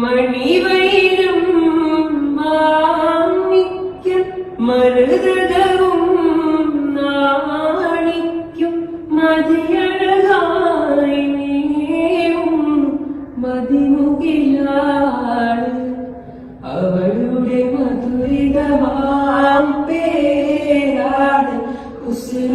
മണിവൈരം മാണിക്യം മരുതവും നാണിക്കും. മതിയഴകായി നീയും മതിമുകിലാണ് അവളുടെ മധുരിതമാം പേരാട് ഉസിൽ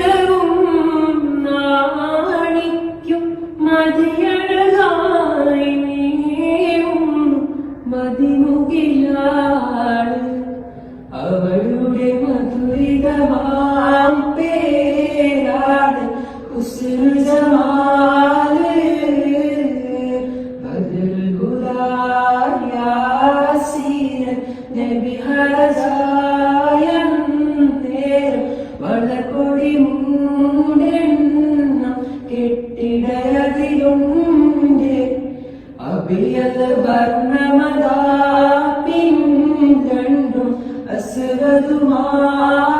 മതിമുകിലാണ് അവളുടെ മധുരിതമാം പേരാണ് ഉസിൽ ജമാൽ ബദൽ ഗുലാ യാസീൻ നബി ഹറസായം നേരം വളക്കൊടി മൂടെണ്ണം കെട്ടിടയതിലുണ്ട്. അഭിയത വർണമതാ പിന്നും അസുരതുമാവേ